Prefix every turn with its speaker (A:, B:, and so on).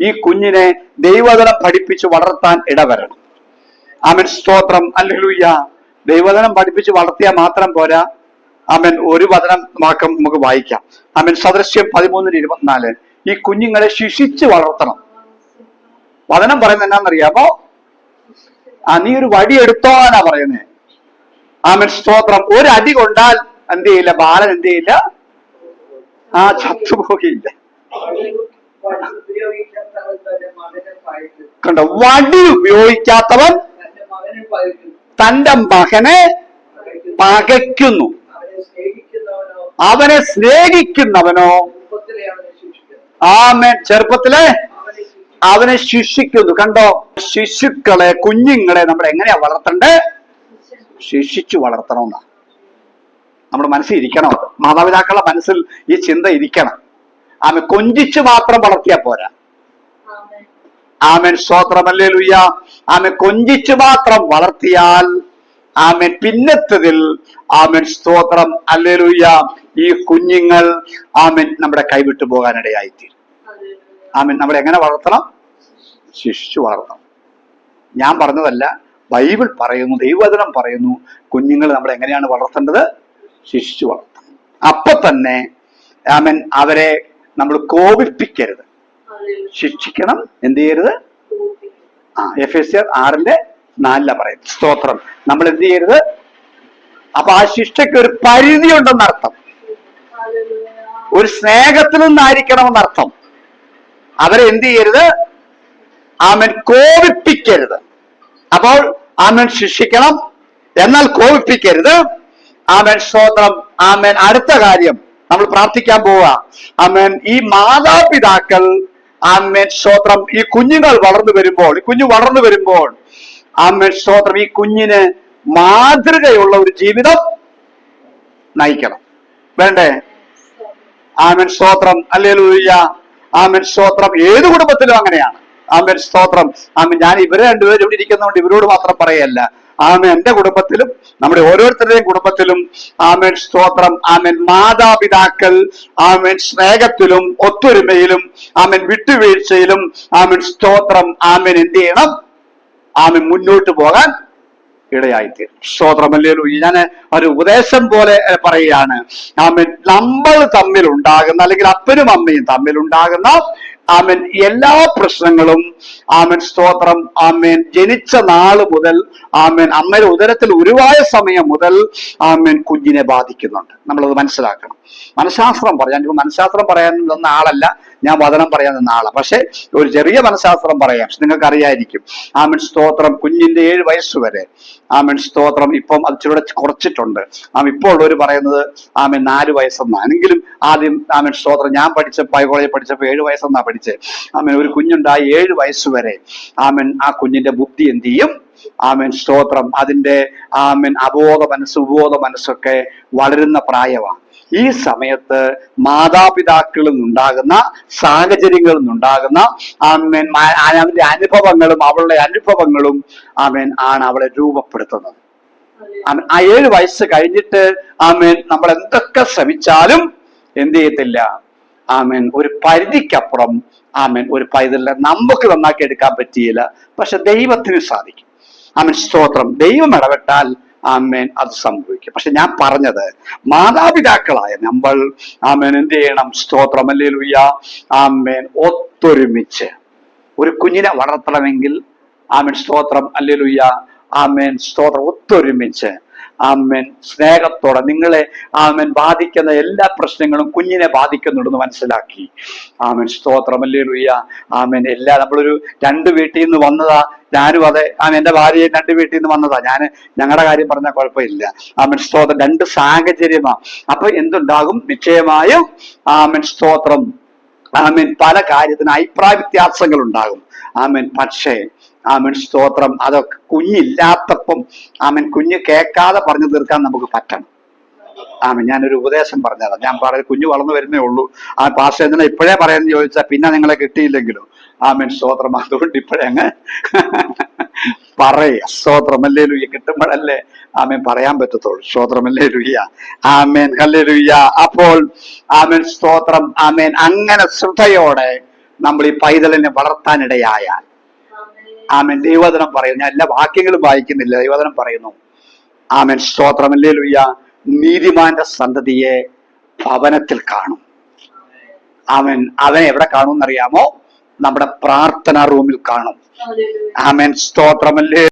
A: ഈ കുഞ്ഞിനെ ദൈവതനം പഠിപ്പിച്ച് വളർത്താൻ ഇടവരണം ആമൻ. സ്തോത്രം. അല്ലേലൂയ്യ. ദൈവതനം പഠിപ്പിച്ച് വളർത്തിയാൽ മാത്രം പോരാ. ആമൻ. ഒരു വചനം വാക്കം നമുക്ക് വായിക്കാം. ആമൻ. സദൃശ്യം പതിമൂന്നിന് ഇരുപത്തിനാല്. ഈ കുഞ്ഞുങ്ങളെ ശിക്ഷിച്ച് വളർത്തണം. വചനം പറയുന്നത് എന്നാന്നറിയാമോ ആ നീ ഒരു വടി എടുത്തോന്നാ പറയുന്നത് ആമൻ. സ്തോത്രം. ഒരു അടി കൊണ്ടാൽ എന്ത് ചെയ്യില്ല? ബാലൻ എന്ത് ചെയ്യില്ല? ആ ചത്തുപോകില്ല കണ്ടോ? വടി ഉപയോഗിക്കാത്തവൻ
B: തന്റെ മകനെ
A: പകയ്ക്കുന്നു.
B: അവനെ സ്നേഹിക്കുന്നവനോ?
A: ആമേൻ. ചെറുപ്പത്തിലെ
B: അവനെ
A: അവനെ ശിക്ഷിക്കുന്നു. കണ്ടോ? ശിശുക്കളെ കുഞ്ഞുങ്ങളെ നമ്മൾ എങ്ങനെയാ വളർത്തണ്ടേ? ശിക്ഷിച്ചു വളർത്തണമെന്നാ. നമ്മുടെ മനസ്സിൽ ഇരിക്കണം. അത് മാതാപിതാക്കളുടെ മനസ്സിൽ ഈ ചിന്ത ഇരിക്കണം. ആമെ കൊഞ്ചിച്ച് മാത്രം വളർത്തിയാ പോരാ. ആമൻ. സ്വോത്രമല്ലേ ലുയ്യ ആമെ കൊഞ്ചിച്ച് മാത്രം വളർത്തിയാൽ ആമൻ. പിന്നത്തതിൽ ആമൻ സ്തോത്രം. അല്ലേ ലുയ്യ ഈ കുഞ്ഞുങ്ങൾ ആമൻ നമ്മുടെ കൈവിട്ടു പോകാനിടയായിത്തീരും. ആമൻ. നമ്മളെ എങ്ങനെ വളർത്തണം? ശിക്ഷിച്ചു വളർത്തണം. ഞാൻ പറഞ്ഞതല്ല ബൈബിൾ പറയുന്നു ദൈവവചനം പറയുന്നു കുഞ്ഞുങ്ങൾ നമ്മൾ എങ്ങനെയാണ് വളർത്തേണ്ടത്? ശിക്ഷിച്ചു വളർത്തണം. അപ്പൊ തന്നെ ആമൻ അവരെ നമ്മൾ കോപിപ്പിക്കരുത്. ശിക്ഷിക്കണം എന്ത് ചെയ്യരുത്? ആ എഫ് എസ് ആർ ആറിന്റെ നാലില പറയും സ്തോത്രം. നമ്മൾ എന്ത് ചെയ്യരുത്? അപ്പൊ ആ ശിക്ഷയ്ക്ക് ഒരു പരിധി ഉണ്ടെന്നർത്ഥം ഒരു സ്നേഹത്തിൽ നിന്നായിരിക്കണമെന്നർത്ഥം അവരെ എന്ത് ചെയ്യരുത്? ആമൻ കോപിപ്പിക്കരുത്. അപ്പോൾ ആമൻ ശിക്ഷിക്കണം എന്നാൽ കോപിപ്പിക്കരുത്. ആമൻ സ്തോത്രം. ആമൻ അടുത്ത കാര്യം. നമ്മൾ പ്രാർത്ഥിക്കാൻ പോവുക ആമൻ. ഈ മാതാപിതാക്കൾ ആമേൻ സ്തോത്രം. ഈ കുഞ്ഞുങ്ങൾ വളർന്നു വരുമ്പോൾ ഈ കുഞ്ഞു വളർന്നു വരുമ്പോൾ ആമേൻ സ്തോത്രം. ഈ കുഞ്ഞിന് മാതൃകയുള്ള ഒരു ജീവിതം നയിക്കണം. വേണ്ടേ? ആമൻ സ്തോത്രം. അല്ലേലൂയ്യ. ആമൻ സ്തോത്രം. ഏത് കുടുംബത്തിലും അങ്ങനെയാണ്. ആമൻ സ്തോത്രം. ആമൻ ഞാൻ ഇവരെ രണ്ടുപേരും ഇവിടെ ഇരിക്കുന്നതുകൊണ്ട് ഇവരോട് മാത്രം പറയല്ല. ആമൻ. എന്റെ കുടുംബത്തിലും നമ്മുടെ ഓരോരുത്തരുടെയും കുടുംബത്തിലും ആമൻ. സ്തോത്രം. ആമൻ. മാതാപിതാക്കൾ ആമൻ. സ്നേഹത്തിലും ഒത്തൊരുമയിലും ആമൻ. വിട്ടുവീഴ്ചയിലും ആമൻ. സ്തോത്രം. ആമൻ. എന്ത് ചെയ്യണം? ആമൻ. മുന്നോട്ട് പോകാൻ ഇടയായിത്തീരും. സ്തോത്രമല്ലേ ഞാൻ ഒരു ഉപദേശം പോലെ പറയുകയാണ്. ആമൻ. നമ്മൾ തമ്മിൽ ഉണ്ടാകുന്ന അല്ലെങ്കിൽ അപ്പനും അമ്മയും തമ്മിൽ ഉണ്ടാകുന്ന ആമൻ. എല്ലാ പ്രശ്നങ്ങളും ആമൻ. സ്തോത്രം. ആമേൻ. ജനിച്ച നാൾ മുതൽ ആമേൻ. അമ്മയുടെ ഉദരത്തിൽ ഉരുവായ സമയം മുതൽ ആമേൻ കുഞ്ഞിനെ ബാധിക്കുന്നുണ്ട്. നമ്മളത് മനസ്സിലാക്കണം. മനഃശാസ്ത്രം പറയാൻ മനഃശാസ്ത്രം പറയാൻ ആളല്ല. ഞാൻ വചനം പറയാൻ നിന്ന ആളാണ് പക്ഷെ ഒരു ചെറിയ മനഃശാസ്ത്രം പറയാം. നിങ്ങൾക്ക് അറിയായിരിക്കും ആമൻ സ്തോത്രം കുഞ്ഞിന്റെ ഏഴ് വയസ്സ് വരെ. ആമൻ സ്തോത്രം ഇപ്പം അത് ചൂടെ കുറച്ചിട്ടുണ്ട്. ആം ഇപ്പോൾ ഉള്ളവർ പറയുന്നത് ആമൻ നാല് വയസ്സെന്നാണ് എങ്കിലും ആദ്യം ആമൻ സ്തോത്രം ഞാൻ പഠിച്ച കോളേജിൽ പഠിച്ചപ്പോൾ ഏഴ് വയസ്സെന്നാണ് പഠിച്ചത് ആമൻ ഒരു കുഞ്ഞുണ്ടായി ഏഴ് വയസ്സ് വരെ. ആമൻ ആ കുഞ്ഞിന്റെ ബുദ്ധി എന്ത് ചെയ്യും? ആമൻ. സ്തോത്രം. അതിന്റെ ആമൻ. അബോധ മനസ്സ് ഉപബോധ മനസ്സൊക്കെ വളരുന്ന പ്രായമാണ്. ഈ സമയത്ത് മാതാപിതാക്കളിൽ നിന്നുണ്ടാകുന്ന സാഹചര്യങ്ങളിൽ നിന്നുണ്ടാകുന്ന ആമേൻ അവന്റെ അനുഭവങ്ങളും അവളുടെ അനുഭവങ്ങളും ആമേൻ ആണ് അവളെ രൂപപ്പെടുത്തുന്നത്. ആ ഏഴ് വയസ്സ് കഴിഞ്ഞിട്ട് ആമേൻ നമ്മൾ എന്തൊക്കെ ശ്രമിച്ചാലും എന്ത് ചെയ്യത്തില്ല. ആമേൻ ഒരു പരിധിക്കപ്പുറം ആമേൻ ഒരു പൈതലിനെ നമുക്ക് നന്നാക്കി എടുക്കാൻ പറ്റിയില്ല. പക്ഷെ ദൈവത്തിന് സാധിക്കും. ആമേൻ. സ്തോത്രം. ദൈവം ഇടപെട്ടാൽ ആമേൻ അത് സംഭവിക്കും. പക്ഷെ ഞാൻ പറഞ്ഞത് മാതാപിതാക്കളായ നമ്മൾ ആമേൻ എന്ത് ചെയ്യണം? സ്തോത്രം. അല്ലേ ആമേൻ. ഒത്തൊരുമിച്ച്. ഒരു കുഞ്ഞിനെ വളർത്തണമെങ്കിൽ ആമേൻ സ്തോത്രം. അല്ലേലുയ്യ ആമേൻ സ്തോത്രം. ഒത്തൊരുമിച്ച് ആമേൻ. സ്നേഹത്തോടെ നിങ്ങളെ ആമേൻ ബാധിക്കുന്ന എല്ലാ പ്രശ്നങ്ങളും കുഞ്ഞിനെ ബാധിക്കുന്നുണ്ടെന്ന് മനസ്സിലാക്കി. ആമേൻ. സ്തോത്രമല്ലേ അല്ലേലുയ്യ ആമേൻ. എല്ലാ നമ്മളൊരു രണ്ട് വീട്ടിൽ നിന്ന് വന്നതാ. ഞാനും അതെ. ആമേൻ. എന്റെ ഭാര്യയെ രണ്ട് വീട്ടിൽ നിന്ന് വന്നതാ. ഞാൻ ഞങ്ങളുടെ കാര്യം പറഞ്ഞാൽ കുഴപ്പമില്ല. ആമേൻ. സ്തോത്രം. രണ്ട് സാഹചര്യമാ. അപ്പൊ എന്തുണ്ടാകും? നിശ്ചയമായും ആമേൻ. സ്തോത്രം. ആമീൻ. പല കാര്യത്തിന് അഭിപ്രായ വ്യത്യാസങ്ങൾ ഉണ്ടാകും ആമീൻ. പക്ഷേ ആമീൻ സ്തോത്രം. അതൊക്കെ കുഞ്ഞില്ലാത്തപ്പം ആമൻ കുഞ്ഞ് കേൾക്കാതെ പറഞ്ഞു തീർക്കാൻ നമുക്ക് പറ്റണം. ആമൻ ഞാനൊരു ഉപദേശം പറഞ്ഞതാണ് ഞാൻ പറഞ്ഞ കുഞ്ഞു വളർന്നു വരുന്നേ ഉള്ളൂ. ആ എന്തിനാ ഇപ്പോഴേ പറയാന്ന് ചോദിച്ചാൽ പിന്നെ നിങ്ങളെ കിട്ടിയില്ലെങ്കിലോ? ആമൻ സ്തോത്രം. അതുകൊണ്ട് ഇപ്പോഴേ അങ്ങ് പറയ സ്തോത്രമല്ലേ ലുയ്യ കിട്ടുമ്പോഴല്ലേ ആമേൻ പറയാൻ പറ്റത്തുള്ളൂ. സ്തോത്രമല്ലേ ലുയ്യ ആമേൻ ഹല്ലേ ലുയ്യ അപ്പോൾ ആമേൻ സ്തോത്രം ആമേൻ. അങ്ങനെ ശ്രദ്ധയോടെ നമ്മൾ ഈ പൈതലിനെ വളർത്താനിടയായാൽ ആമൻ. ദൈവദനം പറയുന്നു. ഞാൻ എല്ലാ വാക്യങ്ങളും വായിക്കുന്നില്ല. ദൈവദനം പറയുന്നു. ആമൻ. സ്തോത്രമല്ലേ ലുയ്യ നീതിമാന്റെ സന്തതിയെ ഭവനത്തിൽ കാണും. അവൻ അവനെ എവിടെ കാണും എന്നറിയാമോ നമ്മുടെ പ്രാർത്ഥന റൂമിൽ കാണും. ആമൻ. സ്തോത്രമല്ലേ